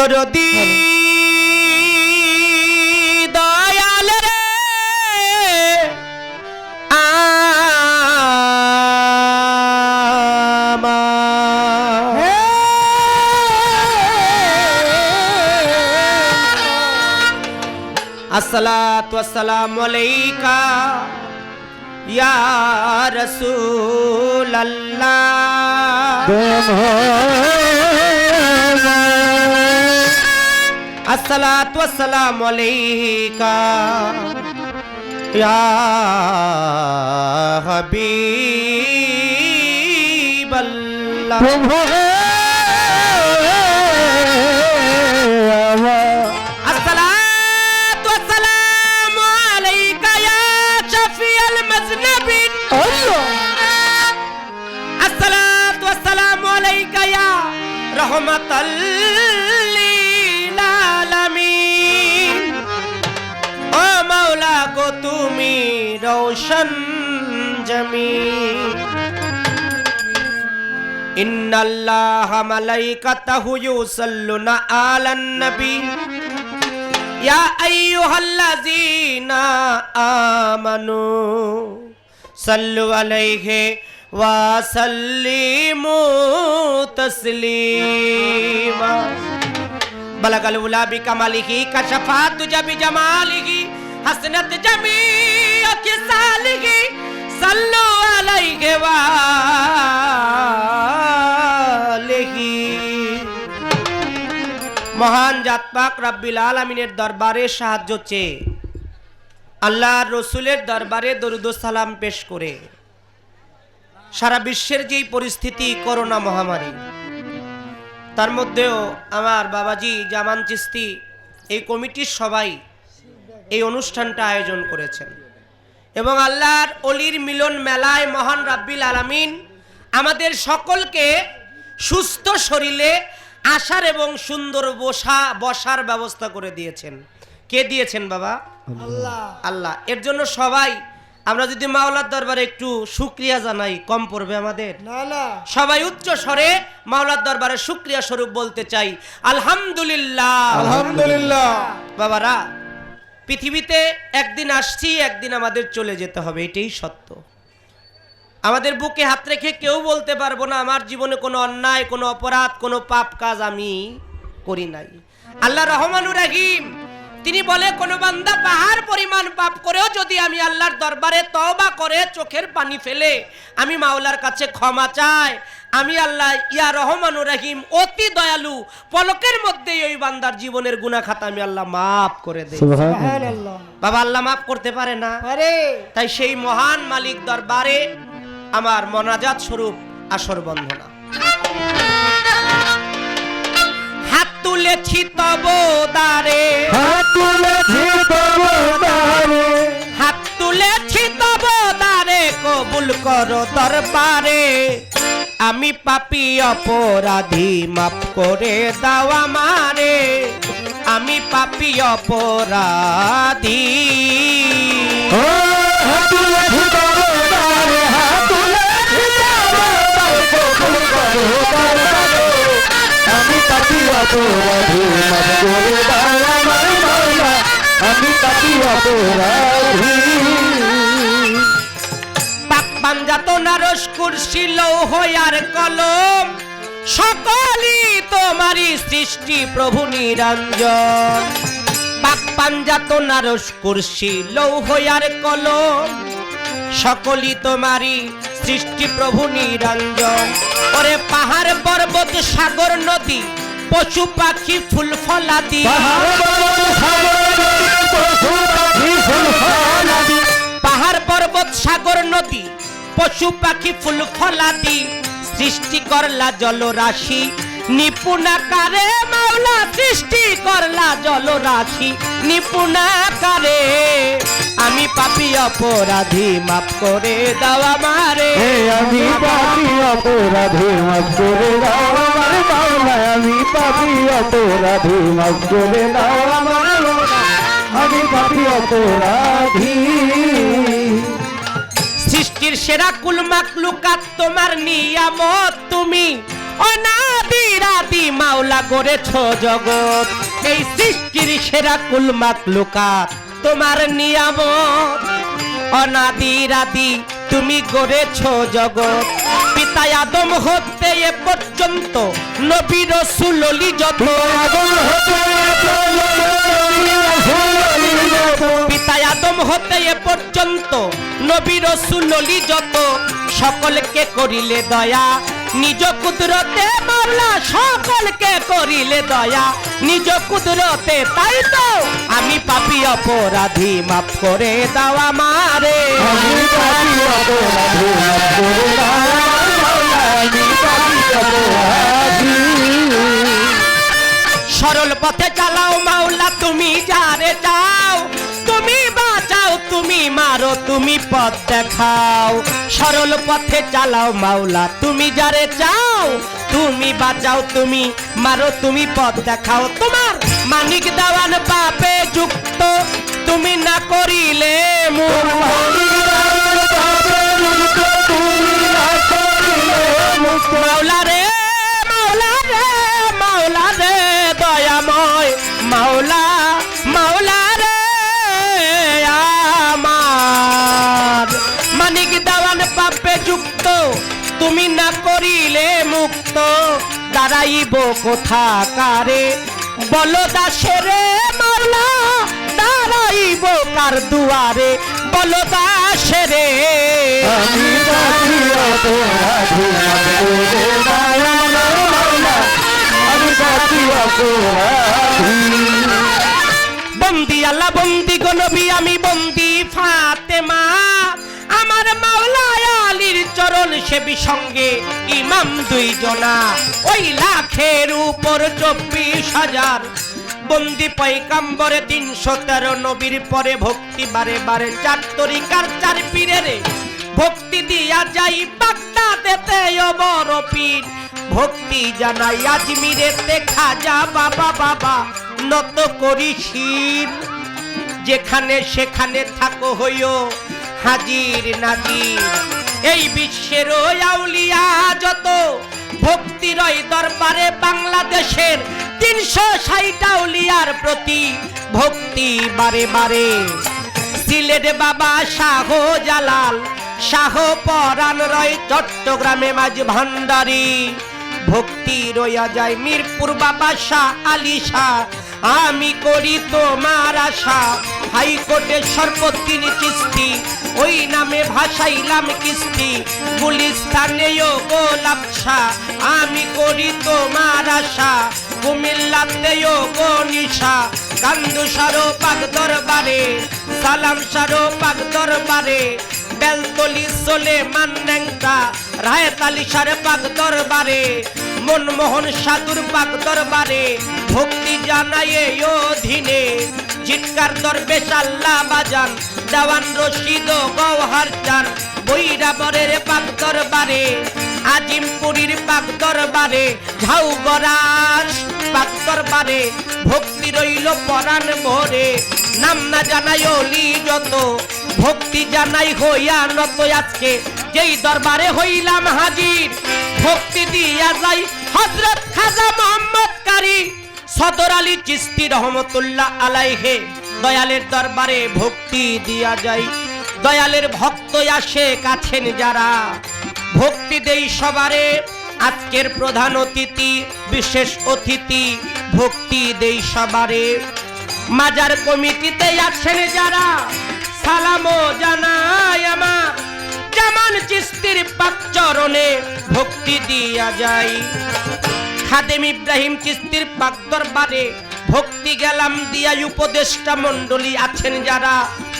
দরদি দয়াল রে। আসসালাতু আসসালামু আলাইকা ইয়া রাসূলাল্লাহ। আসসালাতু আসসালামু আলাইকা ইয়া হাবিবাল্লাহ الصلاة والسلام عليك عطشا جميلا ان الله ملائكته يصلون على النبي يا ايها الذين امنوا صلوا عليه وسلموا تسليما بلغ الولا بكماله كشفات جب جماله হাসনাত জামি ওকে সালিহি সাল্লু আলাইহি ওয়া আলিহি মহান জাতপাক রাব্বিল আলামিনের দরবারে সাহায্য চেয়ে আল্লাহ রসুলের দরবারে দরুদ সালাম পেশ করে। সারা বিশ্বের যেই পরিস্থিতি করোনা মহামারী, তার মধ্যেও আমার বাবাজি জামান চিস্তি, এই কমিটির সবাই এই অনুষ্ঠানটা আয়োজন করেছেন। এবং আল্লাহর অলির মিলন মেলায় মহান রাব্বিল আলামিন আমাদের সকলকে সুস্থ শরীরে আসার এবং সুন্দর বসা বসার ব্যবস্থা করে দিয়েছেন। কে দিয়েছেন বাবা? আল্লাহ। আল্লাহ। এর জন্য সবাই আমরা যদি মাওলার দরবারে একটু শুক্রিয়া জানাই কম পড়বে আমাদের? না না। সবাই উচ্চ স্বরে মাওলার দরবারে শুক্রিয়া স্বরূপ বলতে চাই আলহামদুলিল্লাহ। আলহামদুলিল্লাহ। বাবারা পৃথিবীতে একদিন আসছি, একদিন আমাদের চলে যেতে হবে, এটাই সত্য। আমাদের বুকে হাত রেখে কেউ বলতে পারব না, আমার জীবনে কোনো অন্যায়, কোনো অপরাধ, কোনো পাপ কাজ আমি করি নাই। আল্লাহ রহমানুর রাহিম, তিনি বলে, কোনো বান্দা পাহাড় পরিমাণ পাপ করেও যদি আমি আল্লাহর দরবারে তওবা করে চোখের পানি ফেলে, আমি মাওলার কাছে ক্ষমা চাই আমি আল্লাহ ইয়া রহমানুর রাহিম অতি দয়ালু পলকের মধ্যেই ওই বান্দার জীবনের গুনাহ খাতা আমি আল্লাহ মাফ করে দেই। সুবহানাল্লাহ। বাবা আল্লাহ মাফ করতে পারে না। আরে তাই সেই মহান মালিক দরবারে আমার মনাজাত স্বরূপ আসর বন্ধনা হাত তুলেছি তব দারে হাত তুলেছি তোমারে হাত তুলেছি তব দারে কবুল করো দরবারে। আমি পাপি অপরাধী, মাফ করে দাও আমারে। আমি পাপি অপরাধী। আমি পাপি অপরাধী করে দাও আমি পাপি অপরাধী। নারস কুরসি লৌহ আর কলম, সকলই তোমারই সৃষ্টি প্রভু নিরঞ্জন। পাক পাঞ্জাত নারস কুরসি, লৌহ আর কলম, সকলই তোমারই সৃষ্টি প্রভু নিরঞ্জন। ওরে পাহাড় পর্বত, সাগর নদী, পশু পাখি, ফুল ফলাদি। পাহাড় পশু পাখি ফুল ফলাদি, সৃষ্টি করলা জলরাশি নিপুণাকারে মাওলা সৃষ্টি করলা জলরাশি নিপুণাকারে আমি পাপি অপরাধী, মাফ করে দাও আমারে। আমি পাপি অপরাধী, মাফ করে দাও আমার। মাওলা আমি পাপি অপরাধী, মাফ করে দাও আমার। আমি পাপি অপরাধী। সৃষ্টির সেরা কুল মাকলুকাত তোমার নিয়ামত তুমি। অনাদিরাদি মাওলা গড়েছ জগৎ। এই সৃষ্টির সেরা তোমার নিয়ামত। অনাদিরাদি তুমি গড়েছ জগৎ। পিতা আদম হতে এ পর্যন্ত নবী রসুল যত। পিতা আদম হতে এ পর্যন্ত নবী রসুল যত। সকলকে করিলে দয়া নিজ কুদরতে মাওলা সকলকে করিলে দয়া। নিজ কুদরতে তাই তো আমি পাপি অপরাধী মাফ করে দাও আমারে। সরল পথে চালাও মাওলা তুমি যারে বাঁচাও তুমি তুমি পথ দেখাও, সরল পথে চালাও মাওলা, তুমি যারে চাও, তুমি বাঁচাও, তুমি মারো, তুমি পথ দেখাও তোমার মানিক দেওয়ান পাপে যুক্ত, তুমি না করিলে মুক্ত। দাঁড়াইব কোথা কারে বলো দাসেরে মাওলা দাঁড়াইব কার দুয়ারে? বলো দাসেরে আমি পাপি অপরাধী মাফ করে মাওলা, আমি পাপি অপরাধী বন্দি আল্লাহ বন্দি গনবী আমি চরণ সেবী সঙ্গে ইমাম দুইজনা। ওই লাখের উপর চব্বিশ হাজার। বন্দি পৈকাম্বরে তিনশো তেরো নবীর পরে ভক্তি বারে বারে। চার তরিকার চার পীরের ভক্তি দিয়া যাই বাগদাদেতে বড় পীর। ভক্তি জানাই আজমিরেতে খাজা বাবা বাবা। নত করি শির। যেখানে সেখানে থাকো হইও হাজির নাজির। এই বিশ্বের যত ভক্তির ওই দরবারে বাংলাদেশের তিনশো ষাট আউলিয়ার প্রতি ভক্তি বারে বারে। সিলেট বাবা শাহ জালাল শাহ পরাণ রয় চট্টগ্রামে মাঝ ভান্ডারী। ভক্তি রইয়া যায় মিরপুর বাবা শাহ আলী শাহ আমি করি তোমার আশা। হাইকোর্টে সর্বত্রিন কিস্তি, ওই নামে ভাসাইলাম কিস্তি। গুলিস্তানেও গোলাপ শাহ আমি করি তোমার আশা। কুমিল্লাতেও গো নিশা কান্দু সারো পাক দরবারে, সালাম সারো পাক দরবারে। বেলতলি চলে মান্নেংটা রায়তালি সারে পাক দরবারে। মনমোহন সাধুর পাক দরবারে, ভক্তি জানায়ে অধীনে। চিৎকার দরবেশ আল্লাহ বাজান, দেওয়ান রশিদ গৌহার চান। বৈরাবরের পাক দরবারে, আজিমপুরীর পাক দরবারে ঝাউগরার পাক দরবারে, ভক্তি রইল পরাণ ভরে। নাম না জানাই অলি যত, ভক্তি জানাই হইয়া নত আজকে। যেই দরবারে হইলাম হাজির, ভক্তি যাই হজরত খাজা মোহাম্মদ কারি, সদর আলী চিস্তি রহমতুল্লাহ আলাইহে, দয়ালের দরবারে ভক্তি দিয়া দয়ালের ভক্ত আসে কাছেন যারা, ভক্তি দেই সবারে। আজকের প্রধান অতিথি, বিশেষ অতিথি, ভক্তি দেই সবারে। মাজার কমিটিতে আছেন যারা, সালামও জানাই আমার। জামান চিস্তির পাক চরণে ভক্তি দিয়া যায় খাদেম ইব্রাহিম চিস্তির পাক দরবারে ভক্তি গেলাম দিয়া উপদেষ্টা মণ্ডলী আছেন যারা।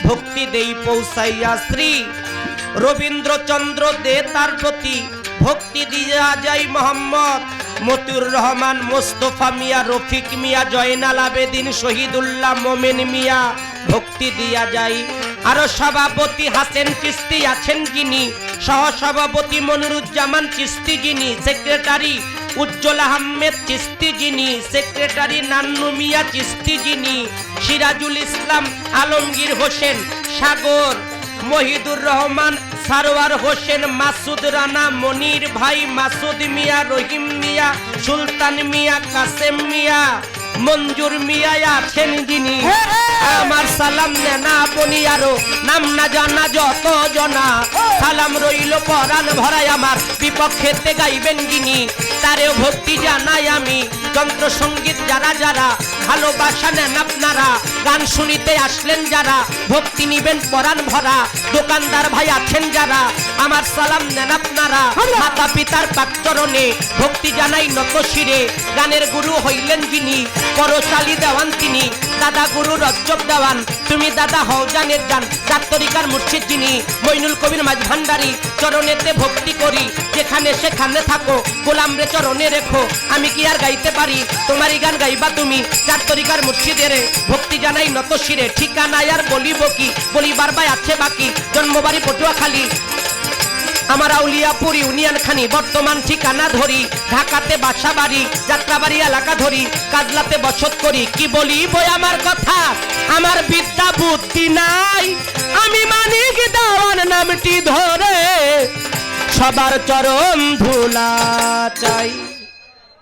ভক্তি দেই পৌঁছাইয়া শ্রী রবীন্দ্রচন্দ্র দে তার প্রতি ভক্তি দিয়া যাই মোহাম্মদ মতিউর রহমান, মোস্তফা মিয়া, রফিক মিয়া, জয়নাল আবেদিন, শহীদুল্লাহ মোমেন মিয়া, ভক্তি দিয়া যাই। আরও সভাপতি হাসেন চিস্তি আছেন যিনি সহসভাপতি মনিরুজ্জামান চিস্তি যিনি, সেক্রেটারি উজ্জ্বল আহমেদ চিস্তি যিনি, সেক্রেটারি নান্নু মিয়া চিস্তি যিনি, সিরাজুল ইসলাম আলমগীর হোসেন, সাগর মহিদুর রহমান, সারোয়ার হোসেন, মাসুদ রানা, মনির ভাই, মাসুদ মিয়া, রহিম মিয়া, সুলতান মিয়া, কাসেম মিয়া। মঞ্জুর মিয়া আছেন যিনি। আমার সালাম নেনা বনি আরও নাম না জানা যত জনা। সালাম রইল পরাণ ভরাই আমার বিপক্ষেতে গাইবেন যিনি। তারেও ভক্তি জানাই আমি যন্ত্র সংগীত যারা যারা ভালোবাসা নেন আপনারা গান শুনিতে আসলেন যারা ভক্তি নিবেন পরাণ ভরা দোকানদার ভাই আছেন যারা আমার সালাম নেন আপনারা। মাতা পিতার পাকচরণে ভক্তি জানাই নত শিরে গানের গুরু হইলেন যিনি পরচালি দেওয়ান তিনি দাদা গুরু রজ্জব দেওয়ান তুমি দাদা হও জানের জান চাত্তরিকার মুর্শিদ যিনি মৈনুল কবির মাঝ ভান্ডারি, চরণেতে ভক্তি করি, যেখানে সেখানে থাকো গোলাম রে চরণে রেখো, আমি কি আর গাইতে পারি? তোমারই গান গাইবা তুমি চাত্তরিকার মুর্শিদের, ভক্তি জানাই নত শিরে, ঠিকানায় আর বলিব কি? বলিবার বাই আছে বাকি, জন্মবাড়ি পটুয়াখালী। আমার আউলিয়াপুর ইউনিয়ন খানি বর্তমান ঠিকানা ধরি, ঢাকাতে বাসা বাড়ি যাত্রাবাড়ি এলাকা ধরি, কাজলাতে বছর করি। কি বলি বই আমার কথা? আমার বিদ্যা বুদ্ধি নাই। আমি মানি মানিক দেওয়ার নামটি ধরে, সবার চরম ধুলা চাই।